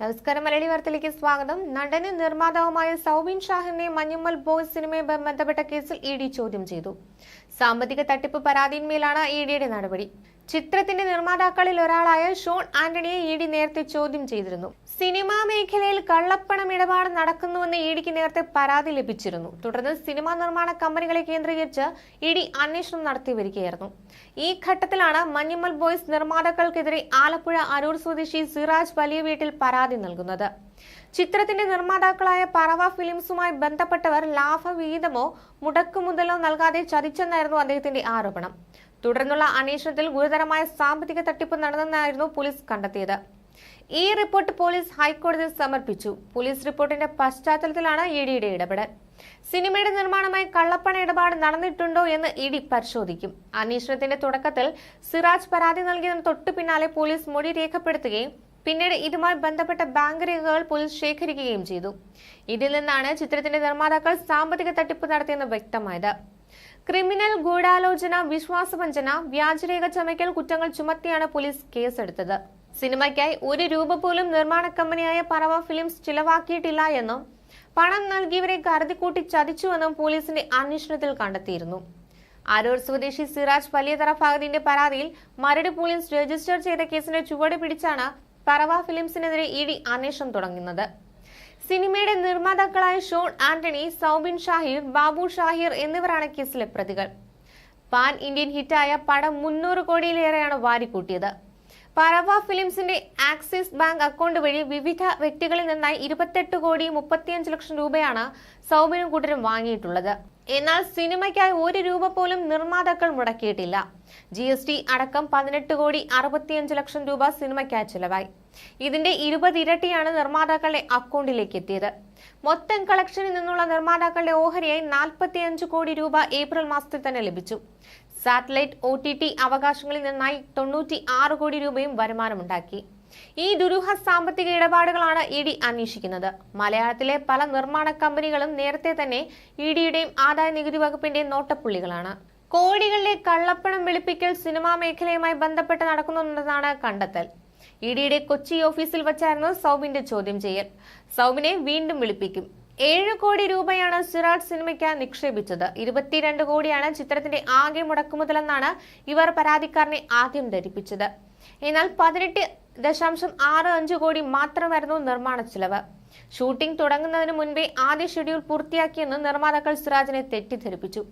നമസ്കാരം. മലയാളി വാർത്തയിലേക്ക് സ്വാഗതം. നടനും നിർമ്മാതാവുമായ സൗബിൻ ഷാഹിനെ മഞ്ഞുമ്മൽ ബോയ്സ് സിനിമയുമായി ബന്ധപ്പെട്ട കേസിൽ ഇ ഡി ചോദ്യം ചെയ്തു. സാമ്പത്തിക തട്ടിപ്പ് പരാതിയിന്മേലാണ് ഇ ഡിയുടെ നടപടി. ചിത്രത്തിന്റെ നിർമ്മാതാക്കളിൽ ഒരാളായ ഷോൺ ആന്റണിയെ ഇ ഡി നേരത്തെ ചോദ്യം ചെയ്തിരുന്നു. സിനിമാ മേഖലയിൽ കള്ളപ്പണം ഇടപാട് നടക്കുന്നുവെന്ന് ഇ ഡിക്ക് നേരത്തെ പരാതി ലഭിച്ചിരുന്നു. തുടർന്ന് സിനിമാ നിർമ്മാണ കമ്പനികളെ കേന്ദ്രീകരിച്ച് ഇ ഡി അന്വേഷണം നടത്തി വരികയായിരുന്നു. ഈ ഘട്ടത്തിലാണ് മഞ്ഞുമൽ ബോയ്സ് നിർമ്മാതാക്കൾക്കെതിരെ ആലപ്പുഴ അരൂർ സ്വദേശി സിറാജ് വലിയ വീട്ടിൽ പരാതി നൽകുന്നത്. ചിത്രത്തിന്റെ നിർമ്മാതാക്കളായ പറവ ഫിലിംസുമായി ബന്ധപ്പെട്ടവർ ലാഭവിഹിതമോ മുടക്കുമുതലോ നൽകാതെ ചതിച്ചെന്നായിരുന്നു അദ്ദേഹത്തിന്റെ ആരോപണം. തുടർന്നുള്ള അന്വേഷണത്തിൽ ഗുരുതരമായ സാമ്പത്തിക തട്ടിപ്പ് നടന്നെന്നായിരുന്നു പോലീസ് കണ്ടെത്തിയത്. ഈ റിപ്പോർട്ട് പോലീസ് ഹൈക്കോടതിയിൽ സമർപ്പിച്ചു. പോലീസ് റിപ്പോർട്ടിന്റെ പശ്ചാത്തലത്തിലാണ് ഇ ഡിയുടെ ഇടപെടൽ. സിനിമയുടെ നിർമ്മാണമായി കള്ളപ്പണ ഇടപാട് നടന്നിട്ടുണ്ടോ എന്ന് ഇഡി പരിശോധിക്കും. അന്വേഷണത്തിന്റെ തുടക്കത്തിൽ സിറാജ് പരാതി നൽകിയതിന് തൊട്ടു പിന്നാലെ പോലീസ് മൊഴി രേഖപ്പെടുത്തുകയും പിന്നീട് ഇതുമായി ബന്ധപ്പെട്ട ബാങ്ക് രേഖകൾ പോലീസ് ശേഖരിക്കുകയും ചെയ്തു. ഇതിൽ നിന്നാണ് ചിത്രത്തിന്റെ നിർമ്മാതാക്കൾ സാമ്പത്തിക തട്ടിപ്പ് നടത്തിയെന്ന് വ്യക്തമായത്. ക്രിമിനൽ ഗൂഢാലോചന വിശ്വാസവഞ്ചന വ്യാജരേഖ ചമയ്ക്കൽ കുറ്റങ്ങൾ ചുമത്തിയാണ് പോലീസ് കേസെടുത്തത്. സിനിമയ്ക്കായി ഒരു രൂപ പോലും നിർമ്മാണ കമ്പനിയായ പറവ ഫിലിംസ് ചിലവാക്കിയിട്ടില്ല എന്നും പണം നൽകിയവരെ കരുതിക്കൂട്ടി ചതിച്ചുവെന്നും പോലീസിന്റെ അന്വേഷണത്തിൽ കണ്ടെത്തിയിരുന്നു. അരൂർ സ്വദേശി സിറാജ് വലിയതറ ഫഹദിന്റെ പരാതിയിൽ മരട് പോലീസ് രജിസ്റ്റർ ചെയ്ത കേസിന്റെ ചുവട് പിടിച്ചാണ് പറവ ഫിലിംസിനെതിരെ ഇ ഡി അന്വേഷണം തുടങ്ങുന്നത്. സിനിമയുടെ നിർമ്മാതാക്കളായ ഷോൺ ആന്റണി സൗബിൻ ഷാഹിർ ബാബു ഷാഹിർ എന്നിവരാണ് കേസിലെ പ്രതികൾ. പാൻ ഇന്ത്യൻ ഹിറ്റായ പടം മുന്നൂറ് കോടിയിലേറെയാണ് വാരിക്കൂട്ടിയത്. പറവ ഫിലിംസിന്റെ ആക്സിസ് ബാങ്ക് അക്കൗണ്ട് വഴി വിവിധ വ്യക്തികളിൽ നിന്നായി ഇരുപത്തെട്ട് കോടി മുപ്പത്തിയഞ്ച് ലക്ഷം രൂപയാണ് സൗബിനും കൂട്ടരും വാങ്ങിയിട്ടുള്ളത്. എന്നാൽ സിനിമയ്ക്കായി ഒരു രൂപ പോലും നിർമ്മാതാക്കൾ മുടക്കിയിട്ടില്ല. ജി എസ് ടി അടക്കം പതിനെട്ട് കോടി അറുപത്തിയഞ്ച് ലക്ഷം രൂപ സിനിമയ്ക്കായി ചിലവായി. ഇതിന്റെ ഇരുപത് ഇരട്ടിയാണ് നിർമ്മാതാക്കളുടെ അക്കൗണ്ടിലേക്ക് എത്തിയത്. മൊത്തം കളക്ഷനിൽ നിന്നുള്ള നിർമ്മാതാക്കളുടെ ഓഹരിയായി നാൽപ്പത്തിയഞ്ച് കോടി രൂപ ഏപ്രിൽ മാസത്തിൽ തന്നെ ലഭിച്ചു. സാറ്റലൈറ്റ് ഒ ടി ടി അവകാശങ്ങളിൽ നിന്നായി തൊണ്ണൂറ്റി ആറ് കോടി രൂപയും വരുമാനമുണ്ടാക്കി. ഈ ദുരൂഹ സാമ്പത്തിക ഇടപാടുകളാണ് ഇ ഡി അന്വേഷിക്കുന്നത്. മലയാളത്തിലെ പല നിർമ്മാണ കമ്പനികളും നേരത്തെ തന്നെ ഇ ഡിയുടെയും ആദായ നികുതി വകുപ്പിന്റെയും നോട്ടപ്പുള്ളികളാണ്. കോടികളിലെ കള്ളപ്പണം വെളുപ്പിക്കൽ സിനിമാ മേഖലയുമായി ബന്ധപ്പെട്ട് നടക്കുന്നുണ്ടെന്നാണ് കണ്ടെത്തൽ. ഇ ഡിയുടെ കൊച്ചി ഓഫീസിൽ വച്ചായിരുന്നു സൗബിന്റെ ചോദ്യം ചെയ്യൽ. സൗബിനെ വീണ്ടും വിളിപ്പിക്കും. ഏഴ് കോടി രൂപയാണ് സിറാജ് സിനിമയ്ക്ക് നിക്ഷേപിച്ചത്. ഇരുപത്തിരണ്ട് കോടിയാണ് ചിത്രത്തിന്റെ ആകെ മുടക്കുമുതലെന്നാണ് ഇവർ പരാതിക്കാരനെ ആദ്യം ധരിപ്പിച്ചത്. എന്നാൽ പതിനെട്ട് ദശാംശം ആറ് അഞ്ച് കോടി മാത്രമായിരുന്നു നിർമ്മാണ ചിലവ്. ഷൂട്ടിംഗ് തുടങ്ങുന്നതിന് മുൻപേ ആദ്യ ഷെഡ്യൂൾ പൂർത്തിയാക്കിയെന്ന് നിർമ്മാതാക്കൾ സിറാജിനെ തെറ്റിദ്ധരിപ്പിച്ചു.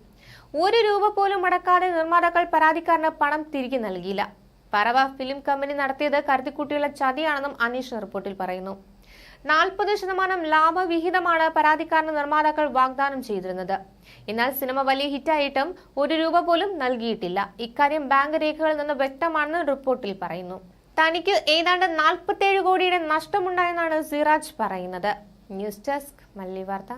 ഒരു രൂപ പോലും മുടക്കാതെ നിർമ്മാതാക്കൾ പരാതിക്കാരന് പണം തിരികെ നൽകിയില്ല. പറവ ഫിലിം കമ്പനി നടത്തിയത് കരുതിക്കുട്ടിയുള്ള ചതിയാണെന്നും അനീഷ് റിപ്പോർട്ടിൽ പറയുന്നു. നാൽപ്പത് ശതമാനം ലാഭവിഹിതമാണ് പരാതിക്കാരന് നിർമ്മാതാക്കൾ വാഗ്ദാനം ചെയ്തിരുന്നത്. എന്നാൽ സിനിമ വലിയ ഹിറ്റായിട്ടും ഒരു രൂപ പോലും നൽകിയിട്ടില്ല. ഇക്കാര്യം ബാങ്ക് രേഖകളിൽ നിന്ന് വ്യക്തമാണെന്ന് റിപ്പോർട്ടിൽ പറയുന്നു. തനിക്ക് ഏതാണ്ട് നാൽപ്പത്തേഴ് കോടിയുടെ നഷ്ടമുണ്ടായെന്നാണ് സിറാജ് പറയുന്നത്. ന്യൂസ് ഡെസ്ക് മല്ലി വാർത്ത.